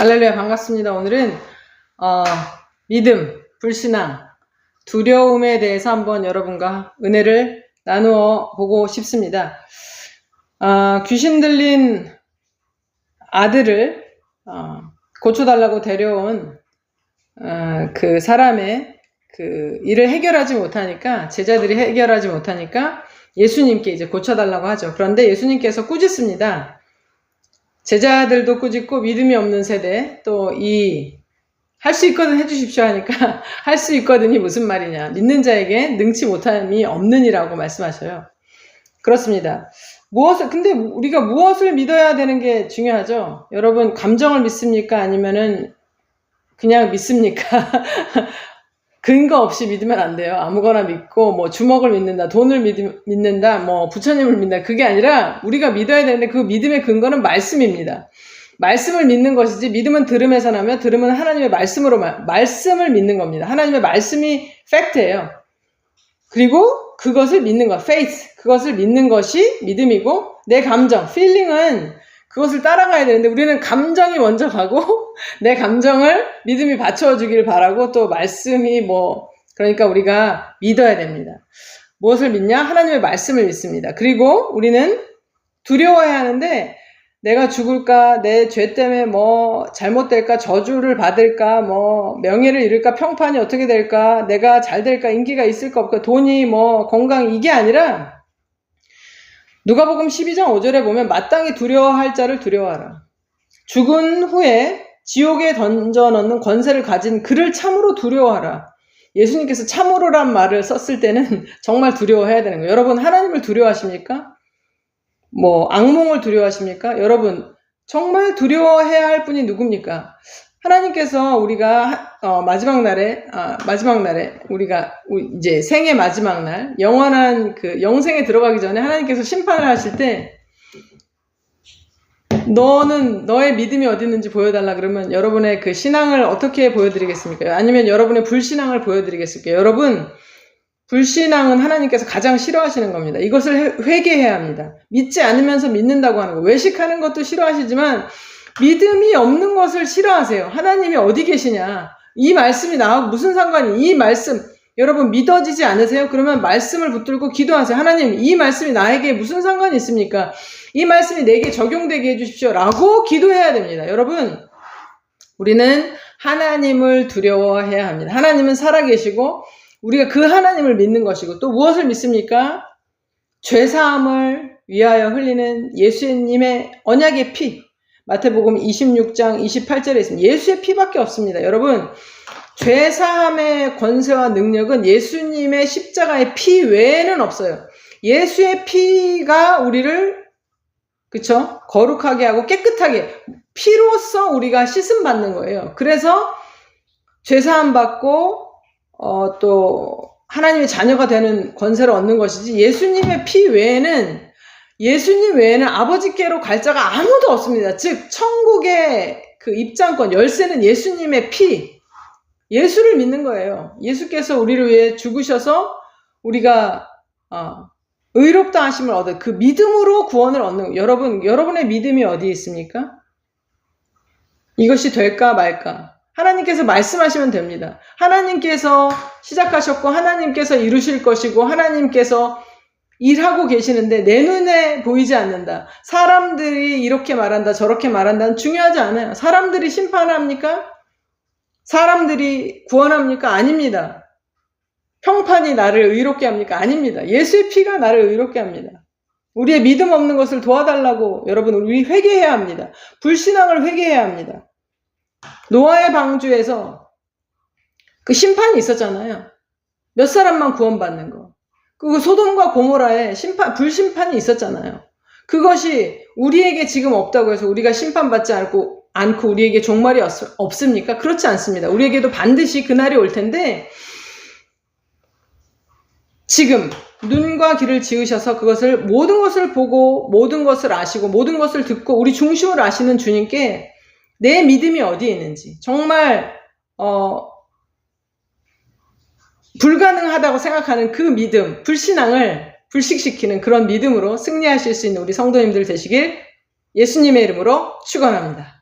할렐루야 반갑습니다. 오늘은 어, 믿음, 불신앙, 두려움에 대해서 한번 여러분과 은혜를 나누어 보고 싶습니다. 아, 귀신 들린 아들을 어, 고쳐달라고 데려온 어, 그 사람의 그 일을 해결하지 못하니까 제자들이 해결하지 못하니까 예수님께 이제 고쳐달라고 하죠. 그런데 예수님께서 꾸짖습니다. 제자들도 꾸짖고 믿음이 없는 세대 또 이 할 수 있거든 해주십시오 하니까 할 수 있거든이 무슨 말이냐 믿는 자에게 능치 못함이 없느니라고 말씀하셔요. 그렇습니다. 무엇을 근데 우리가 무엇을 믿어야 되는 게 중요하죠. 여러분 감정을 믿습니까 아니면은 그냥 믿습니까? 근거 없이 믿으면 안 돼요. 아무거나 믿고 뭐 주먹을 믿는다, 돈을 믿, 믿는다, 뭐 부처님을 믿는다. 그게 아니라 우리가 믿어야 되는데 그 믿음의 근거는 말씀입니다. 말씀을 믿는 것이지 믿음은 들음에서 나며 들음은 하나님의 말씀으로 말, 말씀을 믿는 겁니다. 하나님의 말씀이 팩트예요. 그리고 그것을 믿는 것, faith, 그것을 믿는 것이 믿음이고 내 감정, feeling은 그것을 따라가야 되는데 우리는 감정이 먼저 가고 내 감정을 믿음이 받쳐 주길 바라고 또 말씀이 뭐 그러니까 우리가 믿어야 됩니다. 무엇을 믿냐? 하나님의 말씀을 믿습니다. 그리고 우리는 두려워해야 하는데 내가 죽을까, 내 죄 때문에 뭐 잘못될까, 저주를 받을까, 뭐 명예를 잃을까, 평판이 어떻게 될까, 내가 잘 될까, 인기가 있을까? 없까, 돈이 뭐 건강 이게 아니라 누가복음 12장 5절에 보면 마땅히 두려워할 자를 두려워하라. 죽은 후에 지옥에 던져 넣는 권세를 가진 그를 참으로 두려워하라. 예수님께서 참으로란 말을 썼을 때는 정말 두려워해야 되는 거예요. 여러분 하나님을 두려워하십니까? 뭐 악몽을 두려워하십니까? 여러분 정말 두려워해야 할 분이 누굽니까? 하나님께서 우리가 어, 마지막 날에 아, 마지막 날에 우리가 이제 생의 마지막 날 영원한 그 영생에 들어가기 전에 하나님께서 심판을 하실 때 너는 너의 믿음이 어디 있는지 보여달라 그러면 여러분의 그 신앙을 어떻게 보여드리겠습니까? 아니면 여러분의 불신앙을 보여드리겠습니까? 여러분 불신앙은 하나님께서 가장 싫어하시는 겁니다. 이것을 회개해야 합니다. 믿지 않으면서 믿는다고 하는 거 외식하는 것도 싫어하시지만 믿음이 없는 것을 싫어하세요. 하나님이 어디 계시냐? 이 말씀이 나하고 무슨 상관이? 이 말씀 여러분 믿어지지 않으세요? 그러면 말씀을 붙들고 기도하세요. 하나님, 이 말씀이 나에게 무슨 상관이 있습니까? 이 말씀이 내게 적용되게 해주십시오. 라고 기도해야 됩니다. 여러분, 우리는 하나님을 두려워해야 합니다. 하나님은 살아계시고, 우리가 그 하나님을 믿는 것이고, 또 무엇을 믿습니까? 죄 사함을 위하여 흘리는 예수님의 언약의 피. 마태복음 26장 28절에 있습니다. 예수의 피밖에 없습니다. 여러분, 죄사함의 권세와 능력은 예수님의 십자가의 피 외에는 없어요. 예수의 피가 우리를 그쵸? 거룩하게 하고 깨끗하게 피로써 우리가 씻음 받는 거예요. 그래서 죄사함 받고 어, 또 하나님의 자녀가 되는 권세를 얻는 것이지 예수님의 피 외에는 예수님 외에는 아버지께로 갈 자가 아무도 없습니다. 즉 천국의 그 입장권 열쇠는 예수님의 피 예수를 믿는 거예요. 예수께서 우리를 위해 죽으셔서 우리가 어, 의롭다 하심을 얻어 그 믿음으로 구원을 얻는. 여러분 여러분의 믿음이 어디 있습니까? 이것이 될까 말까? 하나님께서 말씀하시면 됩니다. 하나님께서 시작하셨고 하나님께서 이루실 것이고 하나님께서 일하고 계시는데 내 눈에 보이지 않는다. 사람들이 이렇게 말한다, 저렇게 말한다는 중요하지 않아요. 사람들이 심판합니까? 사람들이 구원합니까? 아닙니다. 평판이 나를 의롭게 합니까? 아닙니다. 예수의 피가 나를 의롭게 합니다. 우리의 믿음 없는 것을 도와달라고 여러분 우리 회개해야 합니다. 불신앙을 회개해야 합니다. 노아의 방주에서 그 심판이 있었잖아요. 몇 사람만 구원받는 거. 그 소돔과 고모라에 심판 불심판이 있었잖아요. 그것이 우리에게 지금 없다고 해서 우리가 심판받지 않고 않고 우리에게 종말이 없, 없습니까? 그렇지 않습니다. 우리에게도 반드시 그날이 올 텐데 지금 눈과 귀를 지으셔서 그것을 모든 것을 보고 모든 것을 아시고 모든 것을 듣고 우리 중심을 아시는 주님께 내 믿음이 어디에 있는지 정말 어 불가능하다고 생각하는 그 믿음, 불신앙을 불식시키는 그런 믿음으로 승리하실 수 있는 우리 성도님들 되시길 예수님의 이름으로 축원합니다.